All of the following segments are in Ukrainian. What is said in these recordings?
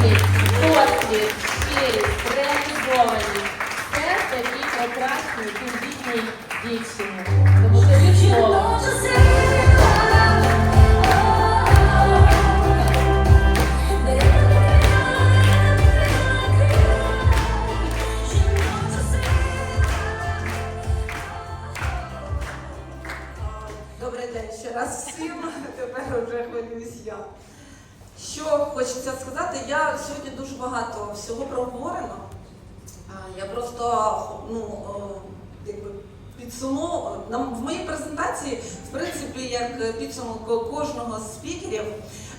Досвід, досвід, щирість, реалізованість. Це такі прекрасні, слово. Добрий день ще раз всім. Тепер вже хвилююсь я. Що хочеться сказати, я сьогодні дуже багато всього проговорено. Я просто ну, якби підсуму в моїй презентації, в принципі, як підсумок кожного з спікерів,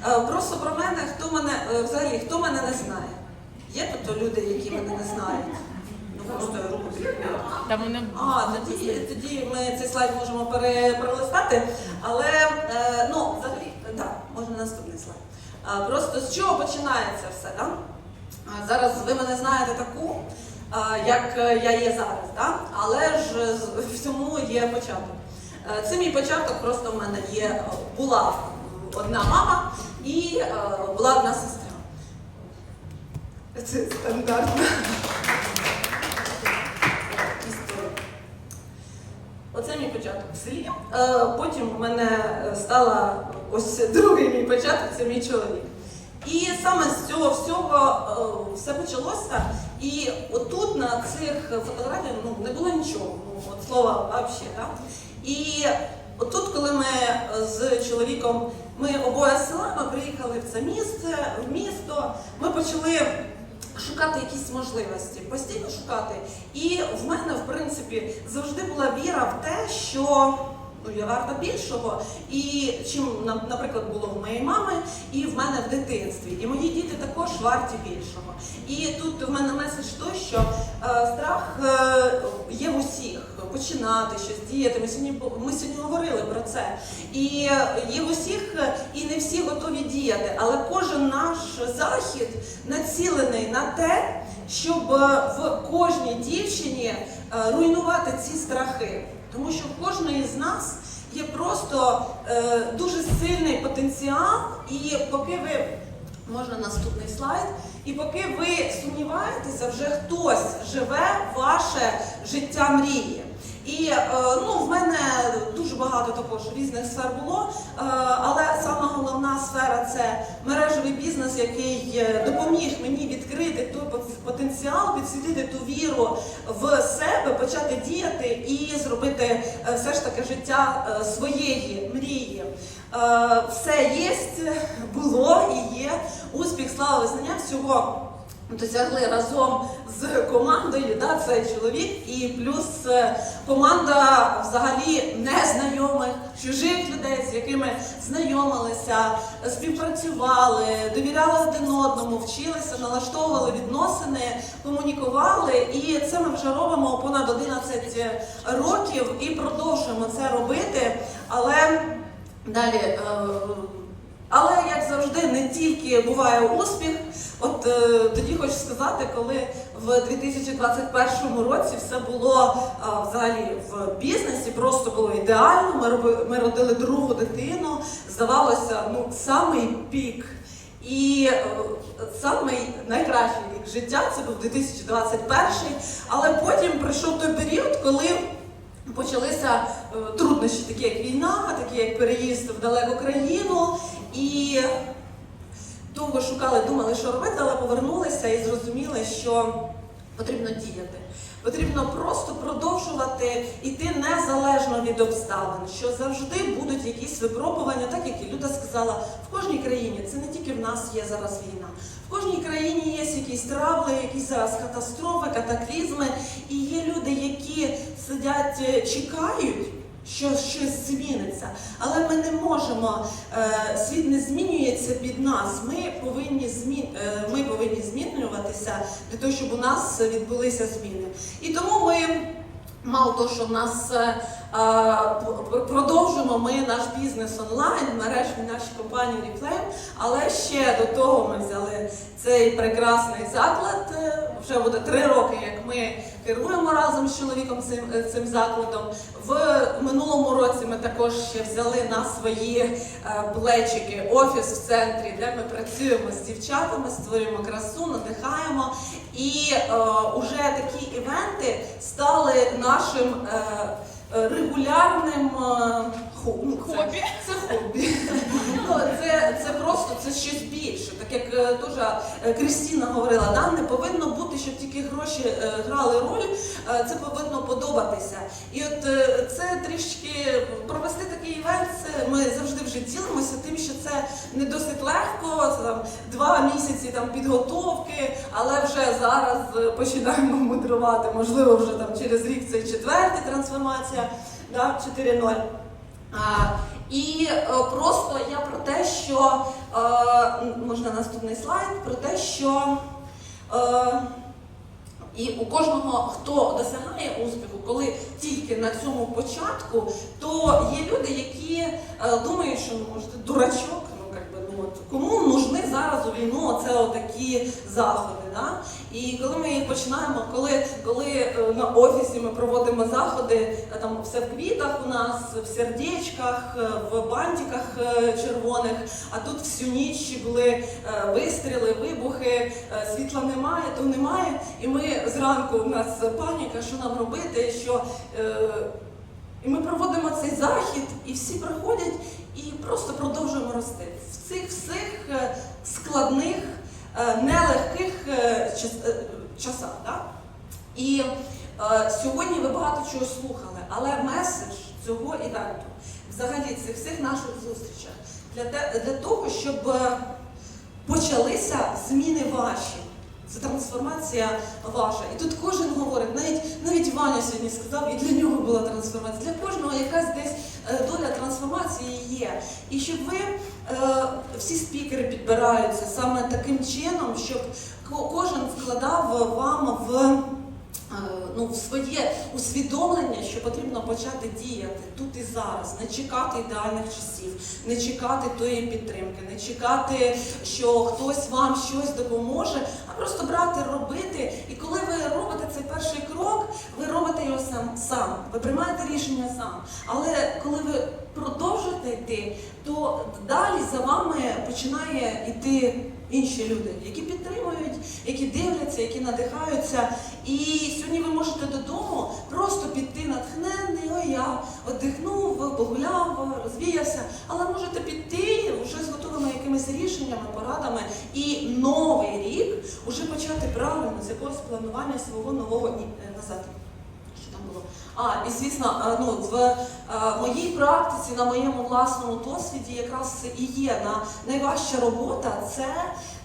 е, просто про мене, хто мене е, взагалі хто мене не знає. Є тут люди, які мене не знають. Ну просто руку А, тоді, тоді ми цей слайд можемо пере, перелистати, але е, ну, взагалі, так, можна наступний слайд. Просто з чого починається все, да? Зараз ви мене знаєте таку, як е, я є зараз, да? але ж з- всьому є початок. Е, Це мій початок, просто в мене є, е, була одна мама і е, була одна сестра. Це стандартно. Оце мій початок в селі. Е, Потім в мене е, стала ось другий мій початок, це мій чоловік. І саме з цього всього е, все почалося. І отут на цих фотографіях ну, не було нічого. Ну, от слова взагалі. Да? І отут, коли ми з чоловіком, ми обоє села, ми приїхали в це місце, в місто, ми почали шукати якісь можливості, постійно шукати. І в мене, в принципі, завжди була віра в те, що я варта більшого, і чим, наприклад, було в моєї мами і в мене в дитинстві. І мої діти також варті більшого. І тут в мене меседж той, що е, страх е, є в усіх починати щось діяти. Ми сьогодні ми сьогодні говорили про це. І є в усіх, е, і не всі готові діяти, але кожен наш захід націлений на те, щоб е, в кожній дівчині е, руйнувати ці страхи. Тому що в кожної з нас є просто е, дуже сильний потенціал, і поки ви можна наступний слайд, і поки ви сумніваєтеся, вже хтось живе ваше життя мрії. І е, ну, в мене багато також різних сфер було, е, але сама головна сфера це мережевий бізнес, який е, допоміг мені відкрити той потенціал, підсвітити ту віру в себе, почати діяти і зробити е, все ж таки життя своєї мрії. Все є, було і є. Успіх, слава, визнання всього досягли разом з командою, да, це чоловік, і плюс е, команда взагалі незнайомих, чужих людей, з якими знайомилися, співпрацювали, довіряли один одному, вчилися, налаштовували відносини, комунікували. І це ми вже робимо понад 11 років і продовжуємо це робити. Але далі. е, але як завжди, не тільки буває успіх. От е, тоді хочу сказати, коли в 2021 році все було а, взагалі в бізнесі, просто було ідеально. Ми роби, ми родили другу дитину. Здавалося, ну самий пік. І е, самий найкращий рік життя це був 2021, але потім прийшов той період, коли почалися е, труднощі, такі як війна, такі як переїзд в далеку країну. І довго шукали, думали, що робити, але повернулися і зрозуміли, що потрібно діяти. Потрібно просто продовжувати йти незалежно від обставин, що завжди будуть якісь випробування, так як і Люда сказала, в кожній країні, це не тільки в нас є зараз війна. В кожній країні є якісь травли, якісь зараз катастрофи, катаклізми, і є люди, які сидять, е, чекають що щось зміниться. Але ми не можемо, е, світ не змінюється під нас. Ми повинні змін, е, ми повинні змінюватися для того, щоб у нас відбулися зміни. І тому ми. Мало того, що в нас е, продовжуємо ми наш бізнес онлайн, мережі наші компанії Reflame, але ще до того ми взяли цей прекрасний заклад е, вже буде три роки, як ми керуємо разом з чоловіком цим, е, цим закладом. В минулому році ми також ще взяли на свої е, плечики офіс в центрі, де ми працюємо з дівчатами, створюємо красу, надихаємо. І е, уже такі івенти стали нашим е, регулярним е, хо- ну, Хобі. Це хобі. Ну, це, це просто це щось більше. Так як дуже е, Крістіна говорила, да, не повинно бути, щоб тільки гроші е, грали роль, е, це повинно подобатися. І от це трішки провести такий івент, це ми завжди вже ділимося тим, що це не досить легко, це там два місяці там підготовки, але вже зараз починаємо мудрувати. Можливо, вже там через рік це четверта трансформація, да, 4.0. І е, просто я про те, що е, можна наступний слайд, про те, що е, і у кожного, хто досягає успіху, коли тільки на цьому початку, то є люди, які думають, що ну, може, дурачок, ну как би, ну от кому нужны зараз у війну оце отакі заходи. І коли ми їх починаємо, коли, коли е, на офісі ми проводимо заходи, е, там все в квітах у нас, в сердечках, е, в бантиках червоних, а тут всю ніч були вистріли, вибухи, світла немає, то немає. І ми зранку у нас паніка, що нам робити, що. І ми проводимо цей захід, і всі приходять і просто продовжуємо рости в цих всіх складних, нелегких е, е, часах. Да? І е, сьогодні ви багато чого слухали, але меседж цього івенту, взагалі цих всіх наших зустрічах, для, для того, щоб е, почалися зміни ваші. Це трансформація ваша. І тут кожен говорить, навіть навіть Ваня сьогодні сказав, і для нього була трансформація. Для кожного якась десь е, доля трансформації є. І щоб ви е, всі спікери підбираються саме таким чином, щоб ко- кожен вкладав вам в. Ну, в своє усвідомлення, що потрібно почати діяти тут і зараз, не чекати ідеальних часів, не чекати тої підтримки, не чекати, що хтось вам щось допоможе, а просто брати, робити. І коли ви робите цей перший крок, ви робите його сам сам, ви приймаєте рішення сам. Але коли ви продовжуєте йти, то далі за вами починає йти інші люди, які підтримують, які дивляться, які надихаються. І сьогодні ви можете додому просто піти натхнений, ой, я оддихнув, погуляв, розвіявся, але можете піти вже з готовими якимись рішеннями, порадами і новий рік уже почати правильно з якогось планування свого нового е, назад. Там було? А, і звісно, е, ну, в е, моїй практиці, на моєму власному досвіді, якраз і є на найважча робота це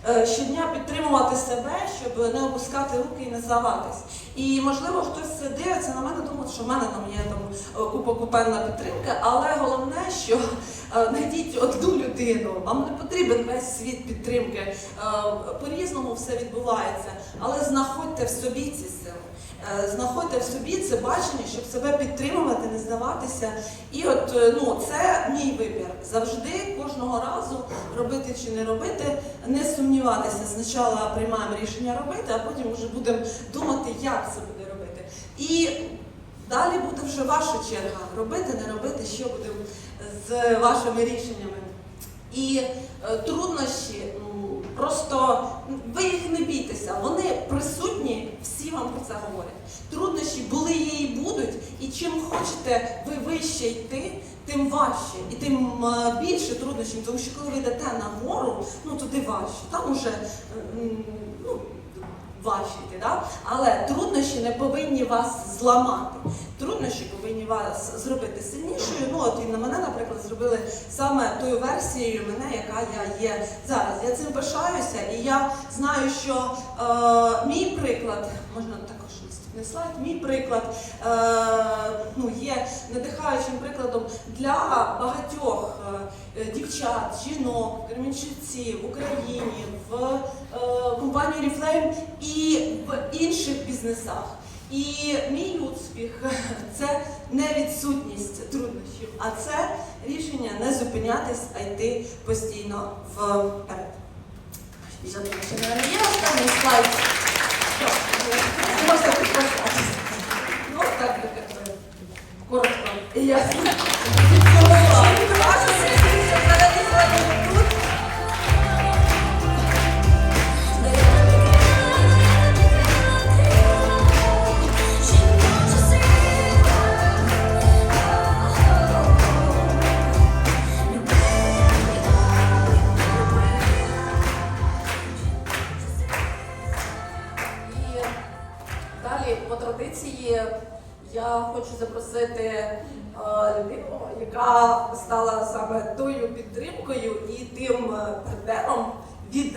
е, щодня підтримувати себе, щоб не опускати руки і не здаватись. І можливо хтось дивиться на мене, думає, що в мене там є там купа купенна підтримка, але головне, що знайдіть одну людину, вам не потрібен весь світ підтримки. По-різному все відбувається, але знаходьте в собі ці сили. Е, Знаходьте в собі це бачення, щоб себе підтримувати, не здаватися. І от е, ну це мій вибір. Завжди кожного разу робити чи не робити, не сумніватися. Спочатку приймаємо рішення робити, а потім вже будемо думати, як це буде робити. І далі буде вже ваша черга робити, не робити, що будемо з вашими рішеннями. І е, труднощі, просто ви їх не бійтеся, вони присутні, всі вам про це говорять. Труднощі були є і будуть, і чим хочете ви вище йти, тим важче, і тим більше труднощів, тому що коли ви йдете на гору, ну туди важче, там уже ну, важче да? але труднощі не повинні вас зламати. Труднощі повинні вас зробити сильнішою. Ну от і на мене, наприклад, зробили саме тою версією мене, яка я є зараз. Я цим пишаюся, і я знаю, що е, мій приклад можна також наступний слайд. Мій приклад е, ну, є надихаючим прикладом для багатьох е, дівчат, жінок, кремінчуців в Україні, в е, компанії Reflame і в інших бізнесах. І мій успіх це не відсутність труднощів, а це рішення не зупинятись, а йти постійно вперед. Є останній слайд. Можна. Ну, так коротко і ясно. Хочу запросити е, людину, яка стала саме тою підтримкою і тим е, партнером від